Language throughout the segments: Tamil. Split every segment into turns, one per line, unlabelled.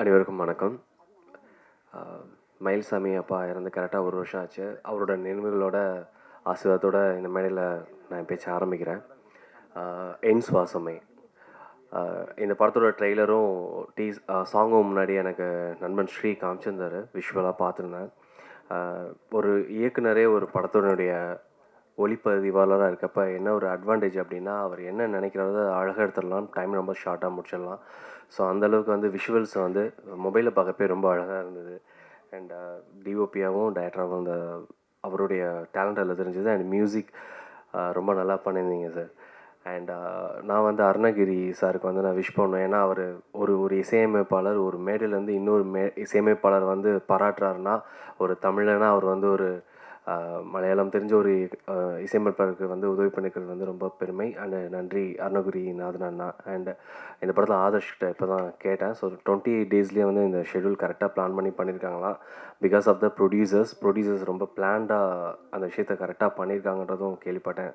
அனைவருக்கும் வணக்கம். மயில்சாமி அப்பா இறந்து கரெக்டாக ஒரு வருஷம் ஆச்சு. அவரோட நினைவுகளோட ஆசீர்வாதத்தோட இந்த மேடையில் நான் பேச்ச ஆரம்பிக்கிறேன். என் சுவாசமே. இந்த படத்தோட ட்ரெய்லரும் டீ சாங்கும் முன்னாடி எனக்கு நண்பன் ஸ்ரீ காமிச்சிருந்தார். விஷுவலாக பார்த்துருந்தேன். ஒரு இயக்குனரே ஒரு படத்தினுடைய ஒளிப்பதிவாளராக இருக்கப்ப என்ன ஒரு அட்வான்டேஜ் அப்படின்னா அவர் என்ன நினைக்கிறாரோ அதை அழகாக எடுத்துடலாம். டைம் ரொம்ப ஷார்ட்டாக முடிச்சிடலாம். ஸோ அந்தளவுக்கு வந்து விஷுவல்ஸ் வந்து மொபைலில் பார்க்கப்பே ரொம்ப அழகாக இருந்தது. அண்ட் டிஓபியாகவும் டைரக்டராகவும் அந்த அவருடைய டேலண்ட் அதில் தெரிஞ்சது. அண்ட் மியூசிக் uh, ரொம்ப நல்லா பண்ணியிருந்தீங்க சார் அண்ட் uh, நான் வந்து அருணகிரி சாருக்கு வந்து நான் விஷ் பண்ணுவேன் ஏன்னா அவர் ஒரு ஒரு இசையமைப்பாளர் ஒரு மேடையிலேருந்து இன்னொரு மே இசையமைப்பாளர் வந்து பாராட்டுறாருன்னா ஒரு தமிழனா அவர் வந்து ஒரு மலையாளம் தெரிஞ்ச ஒரு இசையமைப்பாளருக்கு வந்து உதவி பண்ணிக்கிறது வந்து ரொம்ப பெருமை. அண்ட் நன்றி அருணகுரி நாதன் அண்ணா. அண்ட் இந்த படத்தில் ஆதர்ஷ்கிட்ட இப்போ தான் கேட்டேன். ஸோ டுவெண்ட்டி எயிட் டேஸ்லேயே வந்து இந்த ஷெடியூல் கரெக்டாக பிளான் பண்ணி பண்ணியிருக்காங்களாம் because of the producers producers ரொம்ப பிளான்டாக அந்த விஷயத்தை கரெக்டாக பண்ணியிருக்காங்கன்றதும் கேள்விப்பட்டேன்.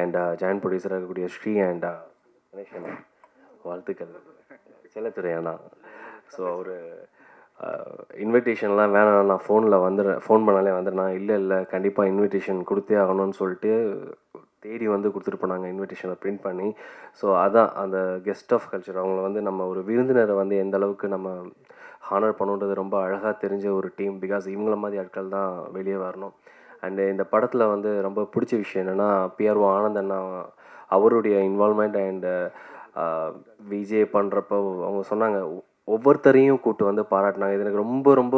அண்ட் ஜாயின்ட் ப்ரொடியூசராக இருக்கக்கூடிய ஸ்ரீ அண்ட் கணேஷன் வாழ்த்துக்கள். செல்லத்துறை அண்ணா. ஸோ அவர் இன்விடேஷன்லாம் வேணாம் நான் ஃபோனில் வந்துடுறேன் ஃபோன் பண்ணாலே வந்துடுறேன். இல்லை இல்லை கண்டிப்பாக இன்விடேஷன் கொடுத்தே ஆகணும்னு சொல்லிட்டு தேடி வந்து கொடுத்துட்டு போனாங்க இன்விடேஷனை பிரிண்ட் பண்ணி. ஸோ அதான் அந்த கெஸ்ட் ஆஃப் கல்ச்சர் அவங்கள வந்து நம்ம ஒரு விருந்தினரை வந்து எந்த அளவுக்கு நம்ம ஹானர் பண்ணுன்றது ரொம்ப அழகாக தெரிஞ்ச ஒரு டீம் பிகாஸ் இவங்கள மாதிரி ஆட்கள் தான் வெளியே வரணும். அண்டு இந்த படத்தில் வந்து ரொம்ப பிடிச்ச விஷயம் என்னென்னா பிஆர்ஓ ஆனந்த் அண்ணா அவருடைய இன்வால்மெண்ட் அண்டு விஜே பண்ணுறப்போ அவங்க சொன்னாங்க ஒவ்வொருத்தரையும் கூட்டு வந்து பாராட்டினாங்க. இது எனக்கு ரொம்ப ரொம்ப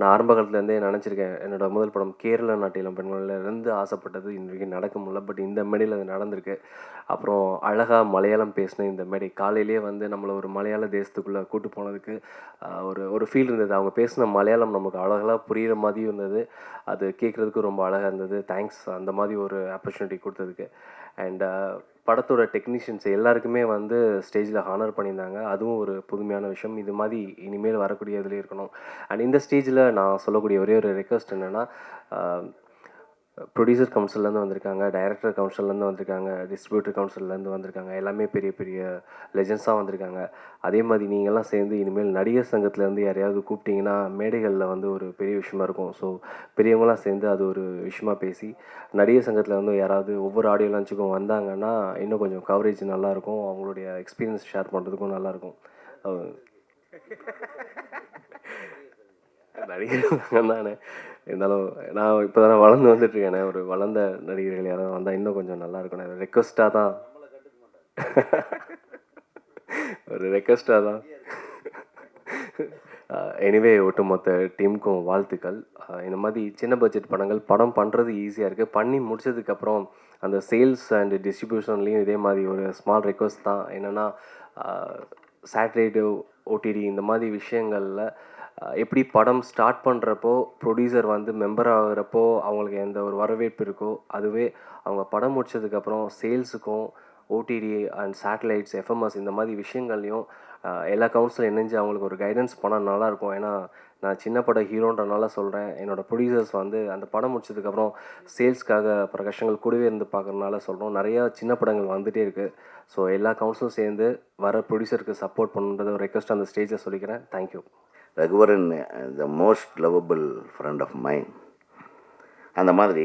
நான் ஆரம்ப காலத்துலேருந்தே நினச்சிருக்கேன். என்னோட முதல் படம் கேரள நாட்டிலம் பெண்களிலிருந்து ஆசைப்பட்டது இன்றைக்கு நடக்க முடியல பட் இந்த மேடையில் அது நடந்திருக்கு. அப்புறம் அழகாக மலையாளம் பேசின இந்த மேடை. காலையிலேயே வந்து நம்மளை ஒரு மலையாள தேசத்துக்குள்ளே கூட்டு போனதுக்கு ஒரு ஒரு ஃபீல் இருந்தது. அவங்க பேசின மலையாளம் நமக்கு அழகாக புரிகிற மாதிரியும் இருந்தது. அது கேட்குறதுக்கு ரொம்ப அழகாக இருந்தது. தேங்க்ஸ் அந்த மாதிரி ஒரு ஆப்பர்ச்சுனிட்டி கொடுத்ததுக்கு. அண்ட் uh, படத்தோட டெக்னீஷியன்ஸ் எல்லாருக்குமே வந்து ஸ்டேஜில் ஹானர் பண்ணியிருந்தாங்க. அதுவும் ஒரு புதுமையான விஷயம். இது மாதிரி இனிமேல் வரக்கூடிய இதில் இருக்கணும். அண்ட் இந்த ஸ்டேஜில் நான் சொல்லக்கூடிய ஒரே ஒரு ரெக்வஸ்ட் என்னென்னா ப்ரொடியூசர் கவுன்சிலேருந்து வந்திருக்காங்க டைரக்டர் கவுன்சிலேருந்து வந்திருக்காங்க டிஸ்ட்ரிபியூட்டர் கவுன்சிலேருந்து வந்திருக்காங்க எல்லாமே பெரிய பெரிய லெஜெண்ட்ஸாக வந்திருக்காங்க. அதே மாதிரி நீங்கள்லாம் சேர்ந்து இனிமேல் நடிகர் சங்கத்துலேருந்து யாரையாவது கூப்பிட்டீங்கன்னா மேடைகளில் வந்து ஒரு பெரிய விஷயமா இருக்கும். ஸோ பெரியவங்களாம் சேர்ந்து அது ஒரு விஷயமா பேசி நடிகர் சங்கத்தில் வந்து யாராவது ஒவ்வொரு ஆடியோ லான்ச்சுக்கும் வந்தாங்கன்னா இன்னும் கொஞ்சம் கவரேஜ் நல்லாயிருக்கும். அவங்களுடைய எக்ஸ்பீரியன்ஸ் ஷேர் பண்ணுறதுக்கும் நல்லாயிருக்கும். நடிகர் தானே. இருந்தாலும் நான் இப்போ தானே வளர்ந்து வந்துட்டு இருக்கேனே ஒரு வளர்ந்த நடிகர்கள் யாராவது வந்தால் இன்னும் கொஞ்சம் நல்லா இருக்கும் ரெக்வஸ்ட்டாக தான். ஒரு ரெக்வஸ்ட்டாக தான். எனிவே ஒட்டுமொத்த டீமுக்கும் வாழ்த்துக்கள். இந்த மாதிரி சின்ன பட்ஜெட் படங்கள் படம் பண்ணுறது ஈஸியாக இருக்குது பண்ணி முடிச்சதுக்கப்புறம் அந்த சேல்ஸ் அண்ட் டிஸ்ட்ரிபியூஷன்லேயும் இதே மாதிரி ஒரு ஸ்மால் ரெக்வஸ்ட் தான். என்னென்னா சேட்டலைட்டு ஓடிடி இந்த மாதிரி விஷயங்களில் எப்படி படம் ஸ்டார்ட் பண்ணுறப்போ ப்ரொடியூசர் வந்து மெம்பர் ஆகுறப்போ அவங்களுக்கு எந்த ஒரு வரவேற்பு இருக்கோ அதுவே அவங்க படம் முடிச்சதுக்கப்புறம் சேல்ஸுக்கும் ஓடிடி அண்ட் சேட்டலைட்ஸ் எஃப்எம்எஸ் இந்த மாதிரி விஷயங்கள்லையும் எல்லா கவுன்சிலும் இணைஞ்சு அவங்களுக்கு ஒரு கைடன்ஸ் பண்ணால் நல்லாயிருக்கும். ஏன்னா நான் சின்ன பட ஹீரோன்றனால சொல்கிறேன் என்னோடய ப்ரொடியூசர்ஸ் வந்து அந்த படம் முடிச்சதுக்கப்புறம் சேல்ஸ்க்காக பல கஷ்டங்கள் கூடவே இருந்து பார்க்கறதுனால சொல்கிறோம் நிறையா சின்ன படங்கள் வந்துகிட்டே இருக்குது ஸோ எல்லா கவுன்சிலும் சேர்ந்து வர ப்ரொடியூசருக்கு சப்போர்ட் பண்ணுன்றத ஒரு ரெக்வஸ்ட் அந்த ஸ்டேஜில் சொல்லிக்கிறேன். Thank you
Raghuvaran the most lovable friend of mind அந்த மாதிரி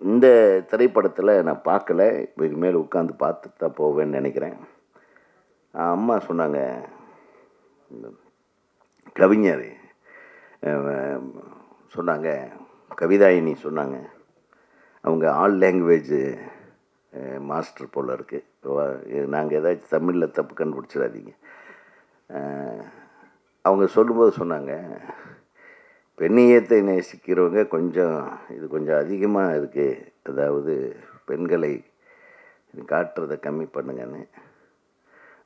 இந்த திரைப்படத்தில் நான் பார்க்கல. இப்போ இனிமேல் உட்காந்து பார்த்து தான் போவேன்னு நினைக்கிறேன். அம்மா சொன்னாங்க கவிஞர் சொன்னாங்க கவிதாயினி சொன்னாங்க அவங்க ஆல் லாங்குவேஜ் மாஸ்டர் போல் இருக்குது நாங்கள் ஏதாச்சும் தமிழில் தப்பு கண்டுபிடிச்சிடாதீங்க. அவங்க சொல்லும்போது சொன்னாங்க பெண்ணியத்தை நேசிக்கிறவங்க கொஞ்சம் இது கொஞ்சம் அதிகமாக இருக்குது அதாவது பெண்களை காட்டுறதை கம்மி பண்ணுங்கன்னு.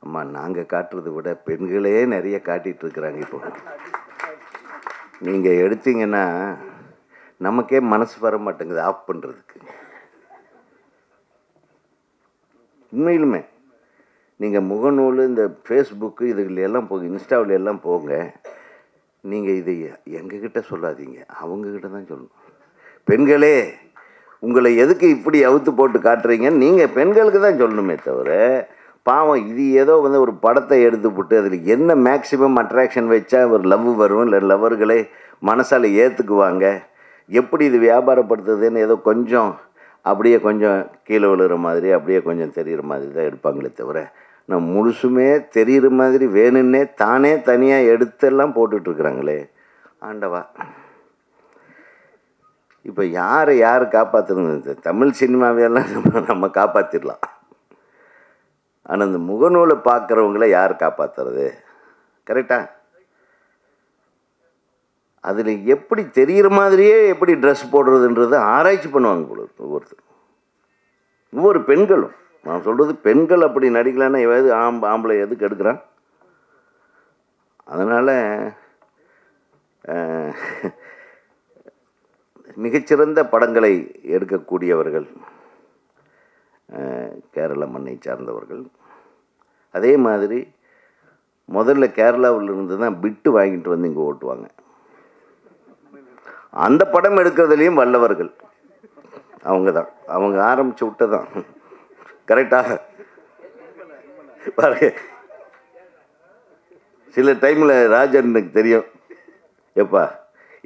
அம்மா நாங்கள் காட்டுறதை விட பெண்களே நிறைய காட்டிகிட்ருக்குறாங்க இப்போ. நீங்கள் எடுத்தீங்கன்னா நமக்கே மனசு வர மாட்டேங்குது ஆஃப் பண்ணுறதுக்கு உண்மையிலுமே. நீங்கள் முகநூல் இந்த ஃபேஸ்புக்கு இதுகள் எல்லாம் போங்க இன்ஸ்டாவில் எல்லாம் போங்க. நீங்கள் இதை எங்ககிட்ட சொல்லாதீங்க. அவங்கக்கிட்ட தான் சொல்லணும். பெண்களே உங்களை எதுக்கு இப்படி அவுத்து போட்டு காட்டுறீங்கன்னு நீங்கள் பெண்களுக்கு தான் சொல்லணுமே தவிர பாவம் இது ஏதோ வந்து ஒரு படத்தை எடுத்து போட்டு அதில் என்ன மேக்சிமம் அட்ராக்ஷன் வச்சா ஒரு லவ் வரும்? இல்லை லவ்வர்களை மனசால் ஏற்றுக்குவாங்க எப்படி இது வியாபாரப்படுத்துதுன்னு ஏதோ கொஞ்சம் அப்படியே கொஞ்சம் கீழே விழுகிற மாதிரி அப்படியே கொஞ்சம் தெரிகிற மாதிரி தான் எடுப்பாங்களே தவிர நான் முழுசுமே தெரிகிற மாதிரி வேணும்னே தானே தனியாக எடுத்தெல்லாம் போட்டுட்ருக்குறாங்களே. ஆண்டவா. இப்போ யாரை யார் காப்பாற்றுறது தமிழ் சினிமாவையெல்லாம் நம்ம நம்ம காப்பாற்றிடலாம் ஆனால் இந்த முகநூலை பார்க்குறவங்கள யார் காப்பாற்றுறது கரெக்டா? அதில் எப்படி தெரிகிற மாதிரியே எப்படி ட்ரெஸ் போடுறதுன்றதை ஆராய்ச்சி பண்ணுவாங்க ஒவ்வொருத்தர். ஒவ்வொரு பெண்களும். நான் சொல்கிறது பெண்கள் அப்படி நடிக்கலன்னா இவன் எது ஆம் ஆம்பளை எதுக்கு எடுக்கிறான் அதனால் மிகச்சிறந்த படங்களை எடுக்கக்கூடியவர்கள் கேரள மண்ணை சார்ந்தவர்கள். அதே மாதிரி முதல்ல கேரளாவில் இருந்து தான் பிட்டு வாங்கிட்டு வந்து இங்கே ஓட்டுவாங்க. அந்த படம் எடுக்கிறதுலேயும் வல்லவர்கள். அவங்க தான் அவங்க ஆரம்பித்து விட்டதான். கரெக்டாக. பாருங்க. சில டைமில் ராஜனுக்கு தெரியும். எப்பா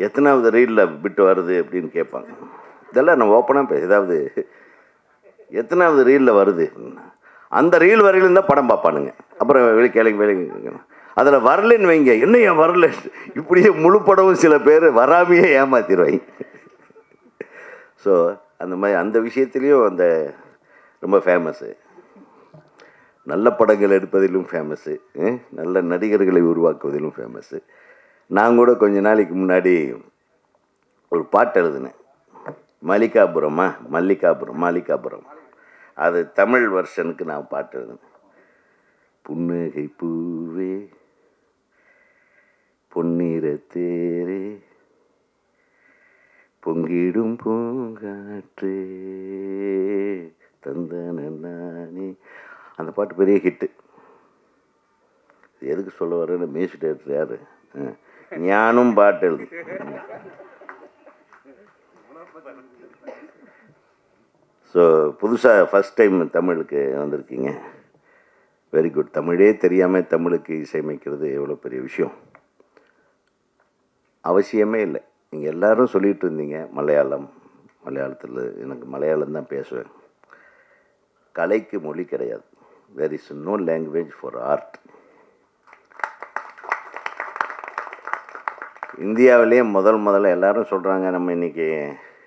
எத்தனாவது ரீலில் பிட்டு வருது அப்படின்னு கேட்பாங்க. இதெல்லாம் நான் ஓப்பனாக பேச ஏதாவது எத்தனாவது ரீலில் வருது? அந்த ரீல் வரையிலும் தான் படம் பார்ப்பானுங்க. அப்புறம் வெளி கேளுங்க வேலைங்க அதில் வரலன்னு வைங்க. என்ன ஏன் வரல? இப்படியே முழு படமும் சில பேர் வராமையே ஏமாத்திடுவாங்க ஸோ அந்த மாதிரி அந்த விஷயத்துலேயும் அந்த ரொம்ப ஃபேமஸ்ஸு நல்ல படங்கள் எடுப்பதிலும் ஃபேமஸ்ஸு நல்ல நடிகர்களை உருவாக்குவதிலும் ஃபேமஸ்ஸு நான் கூட கொஞ்ச நாளைக்கு முன்னாடி ஒரு பாட்டு எழுதினேன். மல்லிகாபுரமா? மல்லிகாபுரம் மல்லிகாபுரம் அது தமிழ் வெர்ஷனுக்கு நான் பாட்டு எழுதினேன். புன்னகை பூவே பொன்னிற தேரே பொங்கிடும் பூங்காற்றே. தந்தன நீ அந்த பாட்டு பெரிய ஹிட்டு. எதுக்கு சொல்ல வரேன்னு மியூசிக் டைரக்டர் யார்? ஞானும் பாட்டு எழுது ஸோ புதுசாக ஃபஸ்ட் டைம் தமிழுக்கு வந்திருக்கீங்க. வெரி குட் தமிழே தெரியாமல் தமிழுக்கு இசையமைக்கிறது எவ்வளோ பெரிய விஷயம்? அவசியமே இல்லை. நீங்கள் எல்லோரும் சொல்லிகிட்டு இருந்தீங்க மலையாளம். மலையாளத்தில் எனக்கு மலையாளம் தான் பேசுவேன். கலைக்கு மொழி கிடையாது. Where is no language for art இந்தியாவிலேயே முதல் முதல்ல எல்லாரும் சொல்கிறாங்க நம்ம இன்னைக்கு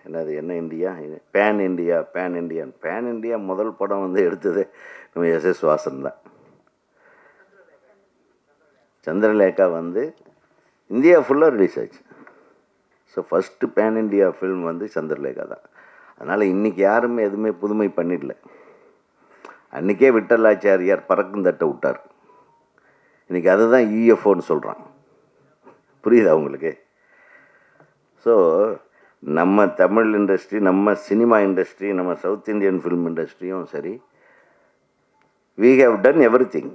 என்னது என்ன India? Pan India pan India pan India முதல் படம் வந்து எடுத்தது நம்ம எஸ் எஸ் வாசன் தான். சந்திரலேகா வந்து இந்தியா ஃபுல்லாக ரிலீஸ் ஆச்சு. So first pan India film வந்து சந்திரலேகா தான். அதனால் இன்றைக்கி யாருமே எதுவுமே புதுமை பண்ணிடல. அன்றைக்கே விட்டலாச்சாரியார் பறக்கும் தட்டை விட்டார். இன்றைக்கி அதுதான் யூஎஃப்ஓன்னு சொல்கிறான் புரியுதா உங்களுக்கு? ஸோ நம்ம தமிழ் இண்டஸ்ட்ரி நம்ம சினிமா இண்டஸ்ட்ரி நம்ம சவுத் இந்தியன் ஃபிலிம் இண்டஸ்ட்ரியும் சரி we have done everything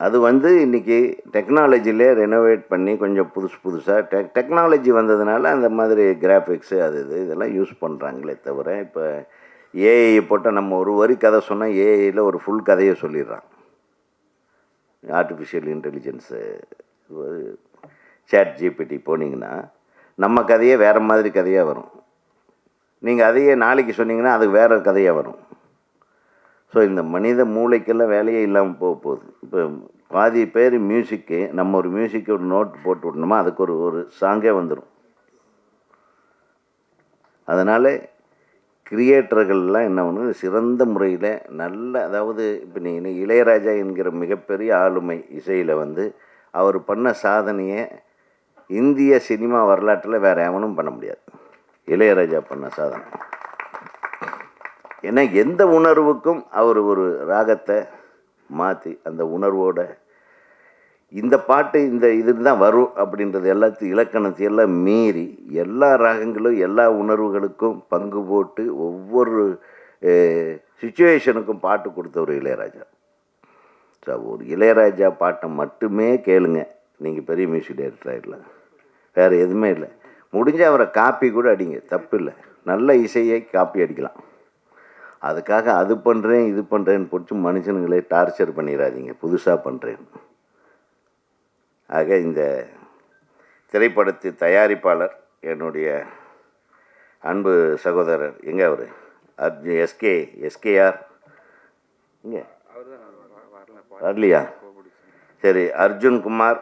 அது வந்து இன்றைக்கி டெக்னாலஜிலே ரெனோவேட் பண்ணி கொஞ்சம் புதுசு புதுசாக டெக் டெக்னாலஜி வந்ததுனால அந்த மாதிரி கிராஃபிக்ஸு அது இது இதெல்லாம் யூஸ் பண்ணுறாங்களே தவிர இப்போ ஏஐ போட்டால் நம்ம ஒரு வரி கதை சொன்னால் ஏஐயில் ஒரு ஃபுல் கதையை சொல்லிடுறான். ஆர்டிஃபிஷியல் இன்டெலிஜென்ஸு சேட் ஜிபிடி போனீங்கன்னா நம்ம கதையே வேறு மாதிரி கதையாக வரும். நீங்கள் அதையே நாளைக்கு சொன்னீங்கன்னா அது வேறு கதையாக வரும். ஸோ இந்த மனித மூளைக்கெல்லாம் வேலையே இல்லாமல் போக போகுது. இப்போ பாதி பேர் மியூசிக்கு நம்ம ஒரு மியூசிக்கு ஒரு நோட் போட்டு விடணுமா? அதுக்கு ஒரு ஒரு சாங்கே வந்துடும் அதனால் கிரியேட்டர்கள்லாம் என்ன பண்ணு சிறந்த முறையில் நல்ல அதாவது இப்போ நீங்கள் இளையராஜா என்கிற மிகப்பெரிய ஆளுமை இசையில் வந்து அவர் பண்ண சாதனையை இந்திய சினிமா வரலாற்றில் வேறு எவனும் பண்ண முடியாது. இளையராஜா பண்ண சாதனை. ஏன்னா எந்த உணர்வுக்கும் அவர் ஒரு ராகத்தை மாற்றி அந்த உணர்வோட இந்த பாட்டு இந்த இது தான் வரும் அப்படின்றது எல்லாத்தையும் இலக்கணத்தையெல்லாம் மீறி எல்லா ராகங்களும் எல்லா உணர்வுகளுக்கும் பங்கு போட்டு ஒவ்வொரு சுச்சுவேஷனுக்கும் பாட்டு கொடுத்த ஒரு இளையராஜா. ஸோ ஒரு இளையராஜா பாட்டை மட்டுமே கேளுங்க. நீங்கள் பெரிய மியூசிக் டைரக்டர் ஆகிடலாம் வேறு எதுவுமே இல்லை. முடிஞ்ச அவரை காப்பி கூட அடிங்க. தப்பு இல்லை. நல்ல இசையை காப்பி அடிக்கலாம். அதுக்காக அது பண்ணுறேன் இது பண்ணுறேன்னு பிடிச்சி மனுஷனுங்களே டார்ச்சர் பண்ணிடாதீங்க. புதுசாக பண்ணுறேன் ஆக இந்த திரைப்படத்து தயாரிப்பாளர் என்னுடைய அன்பு சகோதரர் எங்கே அவர்? அர்ஜு எஸ்கே எஸ்கேஆர் இங்கே. வரலையா? சரி அர்ஜுன் குமார்.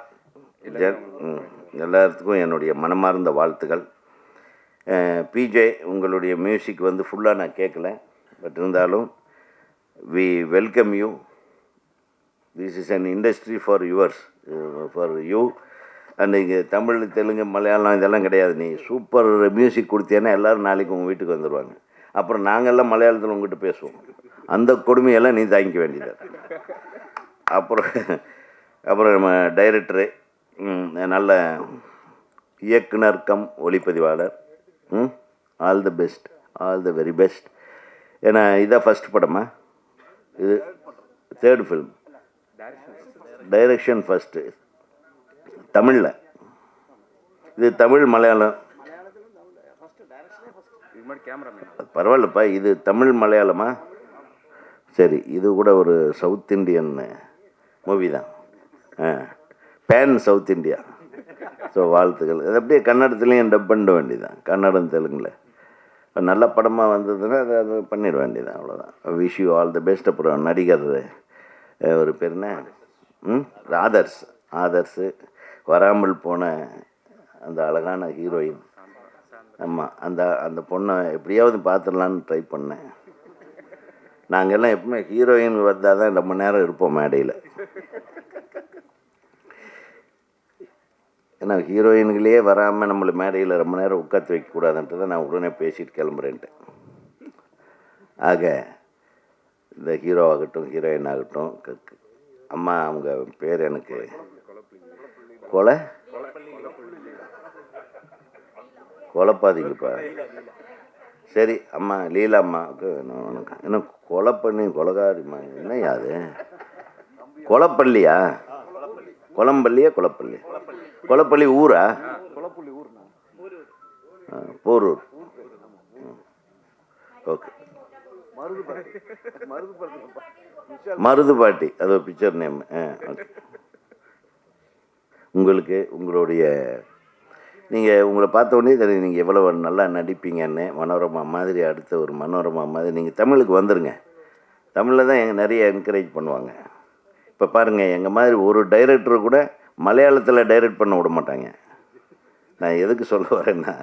ஜெ- ம், எல்லாத்துக்கும் என்னுடைய மனமார்ந்த வாழ்த்துக்கள். பிஜே உங்களுடைய மியூசிக் வந்து ஃபுல்லாக நான் கேட்கல பட் இருந்தாலும் we welcome you this is an industry for yours for you and இங்கே தமிழ் தெலுங்கு மலையாளம் இதெல்லாம் கிடையாது. நீ சூப்பர் மியூசிக் கொடுத்தேன்னா எல்லோரும் நாளைக்கு உங்கள் வீட்டுக்கு வந்துடுவாங்க அப்புறம் நாங்கள்லாம் மலையாளத்தில் உங்ககிட்ட பேசுவோம். அந்த கொடுமையெல்லாம் நீ தாங்கிக்க வேண்டியது? அப்புறம் அப்புறம் நம்ம டைரக்டரு நல்ல இயக்குனர் கம் ஒளிப்பதிவாளர். ம் all the best all the very best ஏன்னா இதான் ஃபஸ்ட் படமா? இது தேர்ட் ஃபிலிம் டைரக்ஷன் ஃபஸ்ட்டு தமிழில். இது தமிழ் மலையாளம். பரவாயில்லப்பா இது தமிழ் மலையாளமா? சரி இது கூட ஒரு சவுத் இண்டியன் மூவி தான். A pan south India so வாழ்த்துக்கள். அது அப்படியே கன்னடத்துலேயும் டப் பண்ண வேண்டியதான் கன்னடம் தெலுங்கில். நல்ல படமாக வந்ததுன்னா அதை அது பண்ணிட வேண்டியதான் அவ்வளோதான் wish you all the best அப்புறம் நடிகர் ஒரு பேர் என்ன? ஆதர்ஸ் ஆதர்ஸு வராமல் போன அந்த அழகான ஹீரோயின். ஆமாம் அந்த அந்த பொண்ணை எப்படியாவது பார்த்துடலான்னு ட்ரை பண்ணேன். நாங்கள்லாம் எப்பவுமே ஹீரோயின் வந்தால் தான் ரொம்ப நேரம் இருப்போம் மேடையில். ஏன்னா ஹீரோயின்களே வராமல் நம்மளை மேடையில் ரொம்ப நேரம் உட்காந்து வைக்கக்கூடாதுன்ட்டு தான் நான் உடனே பேசிட்டு கிளம்புறேன்ட்டு. ஆக இந்த ஹீரோ ஆகட்டும் ஹீரோயின் ஆகட்டும் க- அம்மா அவங்க பேர் எனக்கு கொலை? கொலைப்பாதீங்கப்பா. சரி அம்மா லீலா அம்மாவுக்கு நான் வணக்கம். என்ன கொலை பண்ணி கொலகாரிம்மா என்ன யாது கொலப்பள்ளியா? கொலம்பள்ளியா குளப்பள்ளி கொலப்பள்ளி ஊரா? ஆ, போரூர். ஓகே. மருதுபாட்டி அது ஒரு பிக்சர் நேம் ஓகே உங்களுக்கு உங்களுடைய நீங்கள் உங்களை பார்த்த உடனே தெரியும் நீங்கள் எவ்வளோ நல்லா நடிப்பீங்கன்னு. மனோரமா மாதிரி அடுத்த ஒரு மனோரமா மாதிரி. நீங்கள் தமிழுக்கு வந்துருங்க. தமிழில் தான் எங்கள் நிறைய என்கரேஜ் பண்ணுவாங்க. இப்போ பாருங்கள் எங்கள் மாதிரி ஒரு டைரக்டர் கூட மலையாளத்தில் டைரக்ட் பண்ண விட மாட்டாங்க. நான் எதுக்கு சொல்ல வரேன்னா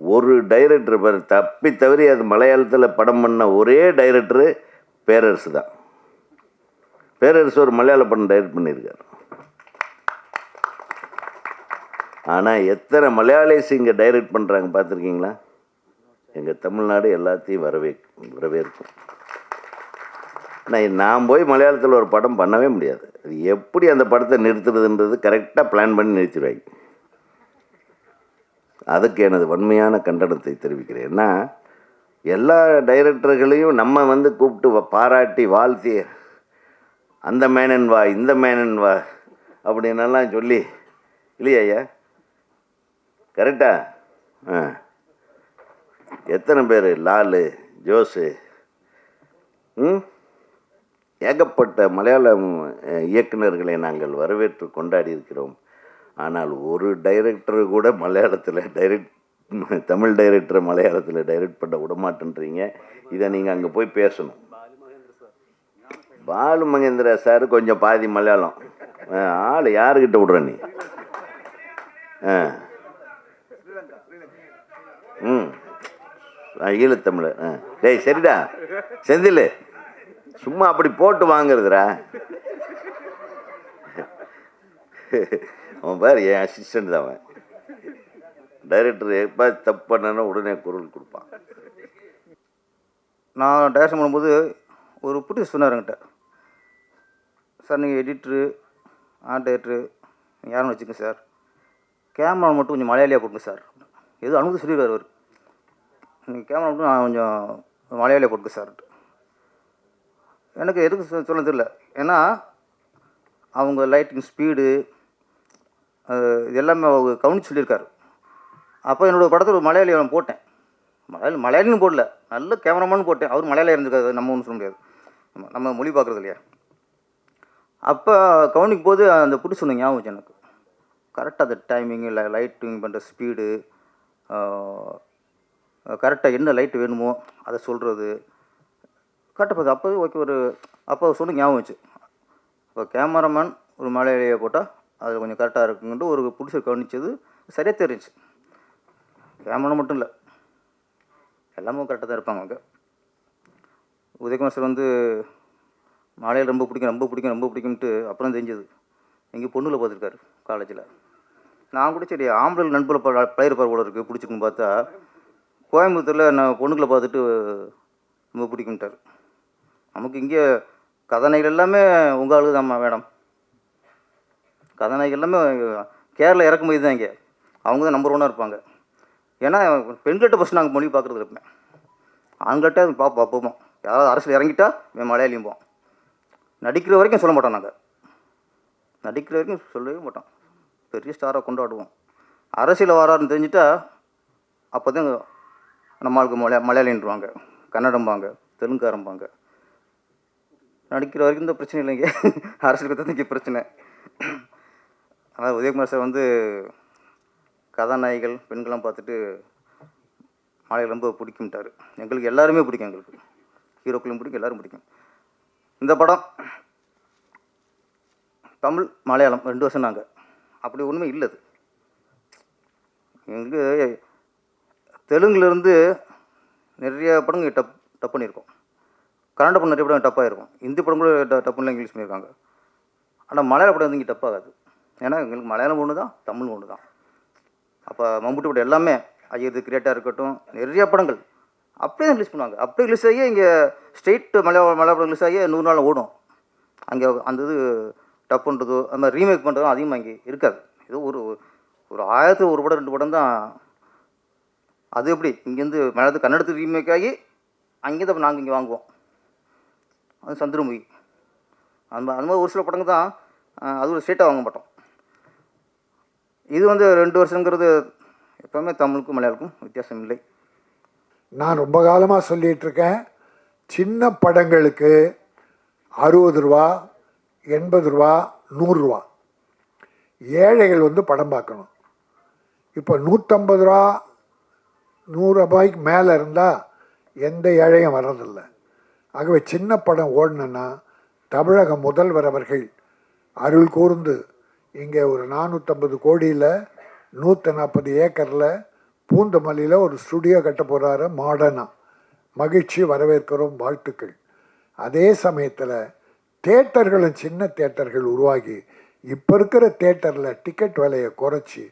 ஒரு டைரக்டர் பேர் தப்பி தவறி அது மலையாளத்தில் படம் பண்ண ஒரே டைரக்டரு பேரரசு தான். பேரரசு ஒரு மலையாள படம் டைரக்ட் பண்ணியிருக்காரு. ஆனால் எத்தனை மலையாளிஸ் இங்கே டைரக்ட் பண்ணுறாங்க பார்த்துருக்கீங்களா? எங்கள் தமிழ்நாடு எல்லாத்தையும் வரவே வரவேற்கும். நான் நான் போய் மலையாளத்தில் ஒரு படம் பண்ணவே முடியாது. அது எப்படி அந்த படத்தை நிறுத்துறதுன்றது கரெக்டாக பிளான் பண்ணி நிறுத்திடுவாங்க. அதுக்கு எனது வன்மையான கண்டனத்தை தெரிவிக்கிறேன் ஏன்னா எல்லா டைரக்டர்களையும் நம்ம வந்து கூப்பிட்டு வ- பாராட்டி வாழ்த்தி அந்த மேனன் வா இந்த மேனன் வா அப்படின்னெல்லாம் சொல்லி இல்லையா ஐயா? கரெக்டா? ஆ. எத்தனை பேர்? லாலு ஜோஸு ம்? ஏகப்பட்ட மலையாளம் இயக்குநர்களை இயக்குனர்களை நாங்கள் வரவேற்று கொண்டாடி இருக்கிறோம். ஆனால் ஒரு டைரக்டர் கூட மலையாளத்தில் டைரக்ட் தமிழ் டைரக்டரை மலையாளத்தில் டைரக்ட் பண்ண விடமாட்டேன்றீங்க. இதை நீங்கள் அங்கே போய் பேசணும். பாலு மகேந்திரா சார் கொஞ்சம் பாதி மலையாளம். ஆள் யாருக்கிட்ட விடுற நீ? ஆ. ம். ஈழத்தமிழ் ஆ. டேய் சரிடா. செந்தில் சும்மா அப்படி போட்டு வாங்குறதுடா. அவன் பாரு என் அசிஸ்டன்ட் தான் அவன். டைரக்டர் எப்போ தப்பு பண்ணனா உடனே குரல் கொடுப்பான்.
நான் டைரக்ஷன் பண்ணும்போது ஒரு புட்டி சொன்னார் என்கிட்ட. சார் நீங்கள் எடிட்ரு ஆர்ட் டைரக்டரு நீங்கள் யாரும் வச்சுக்கோங்க சார். கேமரா மட்டும் கொஞ்சம் மலையாளியாக கொடுங்க சார். எதுவும் அனுமதி சொல்லிடுவார் அவர். நீங்கள் கேமரா மட்டும் நான் கொஞ்சம் மலையாளியாக கொடுங்க சார். எனக்கு எதுக்கு சொ- சொல்ல தெரியல. ஏன்னா அவங்க லைட்டிங் ஸ்பீடு இது எல்லாமே அவங்க கவனிச்சு சொல்லியிருக்காரு. அப்போ என்னோடய படத்தில் ஒரு மலையாளி நான் போட்டேன். மலையாளி மலையாளின்னு போடல. நல்ல கேமராமேன் போட்டேன். அவர் மலையாளி இருந்துக்காது நம்ம ஒன்றும் சொல்ல முடியாது. நம்ம- நம்ம மொழி பார்க்குறது இல்லையா? அப்போ கவனிக்கும் போது அந்த புட்டு சொன்ன ஞாபகம் எனக்கு. கரெக்டாக அந்த டைமிங் இல்லை லைட்டிங் பண்ணுற ஸ்பீடு கரெக்டாக என்ன லைட் வேணுமோ அதை சொல்கிறது கரெக்டாக பார்த்து அப்போவே ஓகே ஒரு அப்போ சொன்ன ஞாபகம் வந்துச்சு இப்போ கேமராமேன் ஒரு மலையாளியை போட்டால் அது கொஞ்சம் கரெக்டாக இருக்குன்ட்டு ஒரு புடிச்சு கவனித்தது சரியாக தெரிஞ்சு கேமரா மட்டும் இல்லை. எல்லாமே கரெக்டாக தான் இருப்பாங்க அங்கே. உதயகுமார் சார் வந்து மாலையில் ரொம்ப பிடிக்கும் ரொம்ப பிடிக்கும் ரொம்ப பிடிக்கும்ட்டு அப்புறம் தெரிஞ்சது. எங்கள் பொண்ணுல பார்த்துருக்காரு காலேஜில் நான் கூட சரி ஆம்பளை நண்புல பழைய பார் போல இருக்குது பிடிச்சிக்குன்னு பார்த்தா கோயம்புத்தூரில் நான் பொண்ணுக்களை பார்த்துட்டு ரொம்ப பிடிக்கும்ட்டார். நமக்கு இங்கே கதனைகள் எல்லாமே உங்கள் ஆளு தான் மேடம். கதாநாயகி எல்லாமே கேரளா இறக்குமதி தான் இங்கே. அவங்க தான் நம்பர் ஒன்னாக இருப்பாங்க. ஏன்னா பெண்கள்கிட்ட ஃபஸ்ட் நாங்கள் மொழி பார்க்குறது இருப்பேன் ஆண்கள்கிட்ட அது பார்ப்போம் பார்ப்போம். யாராவது அரசியல் இறங்கிட்டா இவன் மலையாளியும் போவோம் நடிக்கிற வரைக்கும் சொல்ல மாட்டோம் நாங்கள் நடிக்கிற வரைக்கும் சொல்லவே மாட்டோம். பெரிய ஸ்டாராக கொண்டாடுவோம். அரசியல் வராருன்னு தெரிஞ்சிட்டா அப்போ தான் நம்மளுக்கு மலையா மலையாளின்றுவாங்க கன்னடம்பாங்க தெலுங்காரம்பாங்க. நடிக்கிற வரைக்கும் இந்த பிரச்சனை இல்லைங்க. அரசியலுக்கு தான் இங்கே பிரச்சனை. ஆனால் உதயகுமார் சார் வந்து கதாநாயகிகள் பெண்கள்லாம் பார்த்துட்டு மாலைகள் ரொம்ப பிடிக்கும்ட்டார். எங்களுக்கு எல்லாருமே பிடிக்கும் எங்களுக்கு. ஹீரோக்களும் பிடிக்கும் எல்லோரும் பிடிக்கும். இந்த படம் தமிழ் மலையாளம் ரெண்டு வருஷம் நாங்கள் அப்படி ஒன்றுமே இல்லை அது எங்களுக்கு தெலுங்குலேருந்து நிறைய படங்கள் டப் டப் பண்ணியிருக்கோம். கன்னட படம் நிறைய படம் டப்பாக இருக்கும் இந்தி படம் கூட ட- டப்புலாம் இங்கிலீஷ் பண்ணியிருக்காங்க. ஆனால் மலையாள படம் வந்து இங்கே டப்பாகாது ஏன்னா எங்களுக்கு மலையாளம் ஒன்று தான் தமிழ் ஒன்று தான் அப்போ மம்முட்டி படம் எல்லாமே ஐயது கிரியேட்டாக இருக்கட்டும் நிறைய படங்கள். அப்படியே தான் ரிலீஸ் பண்ணுவாங்க. அப்படியே ரிலீஸ் ஆகி இங்கே ஸ்டேட் மலையாள மலையாள படம் ரிலீஸ் ஆகி நூறு நாள் ஓடும். அங்கே அந்த இது டப் பண்ணுறதோ அது மாதிரி ரீமேக் பண்ணுறதும் அதிகமாக இங்கே இருக்காது. ஏதோ ஒரு ஒரு ஆயிரத்து ஒரு படம் ரெண்டு படம் தான். அது எப்படி? இங்கேருந்து மலையாளத்து கன்னடத்துக்கு ரீமேக் ஆகி அங்கேருந்து அப்போ நாங்கள் இங்கே வாங்குவோம். அது சந்திரமுகி. அந்த அந்த மாதிரி ஒரு சில படங்கள் தான் அது ஒரு ஸ்டேட்டாக வாங்க மாட்டோம். இது வந்து ரெண்டு வருஷங்கிறது எப்போவுமே தமிழுக்கும் மலையாளுக்கும் வித்தியாசம் இல்லை.
நான் ரொம்ப காலமாக சொல்லிட்டு இருக்கேன். சின்ன படங்களுக்கு அறுபது ரூபா எண்பது ரூபா நூறுரூவா ஏழைகள் வந்து படம் பார்க்கணும். இப்போ நூற்றம்பது ரூபா நூறு ரூபாய்க்கு மேலே இருந்தால் எந்த ஏழையும் வர்றதில்லை. ஆகவே சின்ன படம் ஓடணுன்னா தமிழக முதல்வர் அவர்கள் அருள் கூர்ந்து இங்கே ஒரு நானூற்றம்பது கோடியில் நூற்றி நாற்பது ஏக்கரில் பூந்தமல்லியில் ஒரு ஸ்டுடியோ கட்ட போகிறாரு மாடர்னாக மகிழ்ச்சி வரவேற்கிறோம் வாழ்த்துக்கள். அதே சமயத்தில் தேட்டர்களும் சின்ன தேட்டர்கள் உருவாகி இப்போ இருக்கிற தேட்டரில் டிக்கெட் விலையை குறைச்சி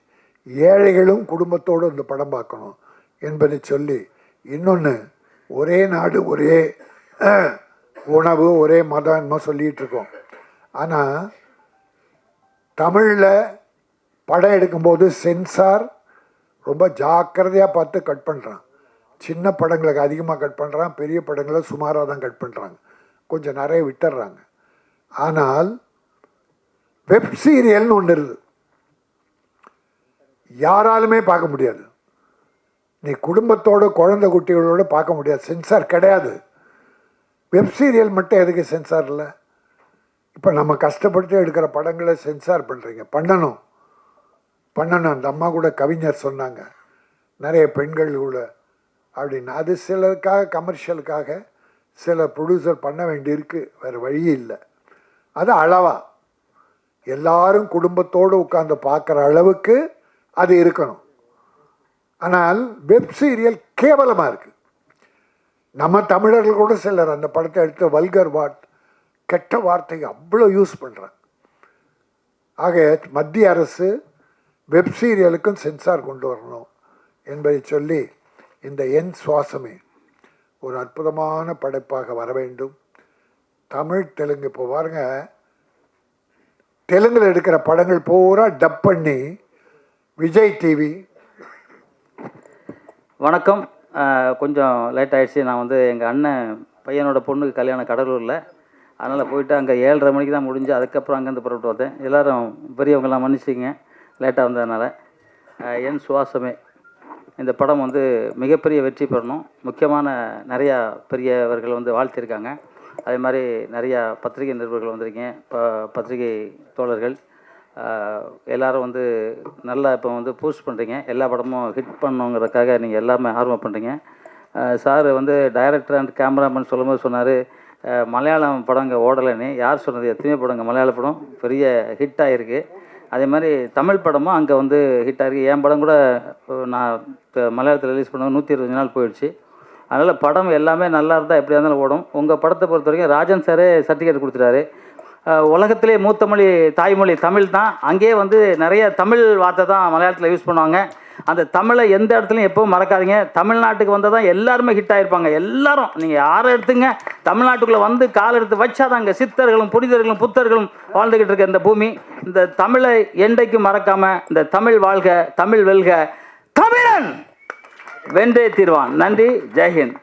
ஏழைகளும் குடும்பத்தோடு இந்த படம் பார்க்கணும் என்பதை சொல்லி இன்னொன்று ஒரே நாடு ஒரே உணவு ஒரே மதம் என்னமோ சொல்லிகிட்டு இருக்கோம். ஆனால் தமிழில் படம் எடுக்கும்போது சென்சார் ரொம்ப ஜாக்கிரதையாக பார்த்து கட் பண்ணுறான் சின்ன படங்களுக்கு அதிகமாக கட் பண்ணுறான் பெரிய படங்களை சுமாராக தான் கட் பண்ணுறாங்க கொஞ்சம் நிறைய விட்டுடுறாங்க ஆனால் வெப் சீரியல்னு ஒன்று இருக்குது யாராலுமே பார்க்க முடியாது. நீ குடும்பத்தோடு குழந்தை குட்டிகளோடு பார்க்க முடியாது. சென்சார் கிடையாது. வெப் சீரியல் மட்டும் எதுக்கு சென்சார் இல்லை? இப்போ நம்ம கஷ்டப்பட்டு எடுக்கிற படங்களை சென்சார் பண்ணுறீங்க பண்ணணும். பண்ணணும். அந்த அம்மா கூட கவிஞர் சொன்னாங்க. நிறைய பெண்கள் கூட. அப்படின்னு. அது சிலருக்காக கமர்ஷியலுக்காக சில ப்ரொடியூசர் பண்ண வேண்டியிருக்கு. வேறு வழி இல்லை. அது அளவா. எல்லாரும் குடும்பத்தோடு உட்காந்து பார்க்குற அளவுக்கு அது இருக்கணும். ஆனால் வெப் சீரியல் கேவலமாக இருக்குது நம்ம தமிழர்கள் கூட சிலர் அந்த படத்தை எடுத்து வல்கர் வாட் கெட்ட வார்த்தையை அவ்வளோ யூஸ் பண்ணுறாங்க ஆக மத்திய அரசு வெப் சீரியலுக்கும் சென்சார் கொண்டு வரணும் என்பதை சொல்லி இந்த என் சுவாசமே ஒரு அற்புதமான படைப்பாக வர வேண்டும். தமிழ் தெலுங்கு இப்போ பாருங்க தெலுங்கில் எடுக்கிற படங்கள் பூரா டப் பண்ணி விஜய் டிவி
வணக்கம். கொஞ்சம் லேட் ஆயிடுச்சு. நான் வந்து எங்கள் அண்ணன் பையனோட பொண்ணுக்கு கல்யாணம் கடலூரில். அதனால் போயிட்டு அங்கே ஏழரை மணிக்கு தான் முடிஞ்சு அதுக்கப்புறம் அங்கேருந்து புறப்பட்டு வந்தேன். எல்லோரும் பெரியவங்கெல்லாம் மன்னிச்சிங்க லேட்டாக வந்ததுனால. என் சுவாசமே. இந்த படம் வந்து மிகப்பெரிய வெற்றி பெறணும். முக்கியமான நிறையா பெரியவர்கள் வந்து வாழ்த்திருக்காங்க. அதே மாதிரி நிறையா பத்திரிகை நிருபர்கள் வந்திருக்கீங்க ப பத்திரிகை தோழர்கள். ஆஹ், எல்லாரும் வந்து நல்லா இப்போ வந்து பூஸ்ட் பண்ணுறீங்க எல்லா படமும் ஹிட் பண்ணுங்கிறதுக்காக நீங்கள் எல்லாமே ஆர்வம் பண்ணுறீங்க சார் வந்து டைரக்டர் அண்ட் கேமராமேன் சொல்லும்போது சொன்னார் மலையாளம் படங்கள் ஓடலைன்னு யார் சொன்னது எத்தனையோ படங்கள் மலையாள படம் பெரிய ஹிட் ஆகிருக்கு அதே மாதிரி தமிழ் படமும் அங்கே வந்து ஹிட் ஆகிருக்கு என் படம் கூட நான் இப்போ மலையாளத்தில் ரிலீஸ் பண்ண நூற்றி இருபது நாள் போயிடுச்சு. அதனால் படம் எல்லாமே நல்லா இருந்தால் எப்படியா இருந்தாலும் ஓடும். உங்கள் படத்தை பொறுத்த வரைக்கும் ராஜன் சாரே சர்டிஃபிகேட் கொடுத்துட்டாரு. உலகத்திலே மூத்த மொழி தாய்மொழி தமிழ் தான். அங்கேயே வந்து நிறைய தமிழ் வார்த்தை தான் மலையாளத்தில் யூஸ் பண்ணுவாங்க. அந்த தமிழை எந்த இடத்துலையும் எப்பவும் மறக்காதீங்க. தமிழ்நாட்டுக்கு வந்தால் தான் எல்லாருமே ஹிட் ஆகிருப்பாங்க எல்லாரும் நீங்கள் யாரை எடுத்துங்க தமிழ்நாட்டுக்குள்ளே வந்து கால் எடுத்து வச்சாதாங்க சித்தர்களும் புனிதர்களும் புத்தர்களும் வாழ்ந்துக்கிட்டு இருக்க இந்த பூமி. இந்த தமிழை என்றைக்கும் மறக்காமல் இந்த தமிழ் வாழ்க தமிழ் வெல்க. தமிழன்! வென்றே தீர்வான். நன்றி. ஜெய்ஹிந்த்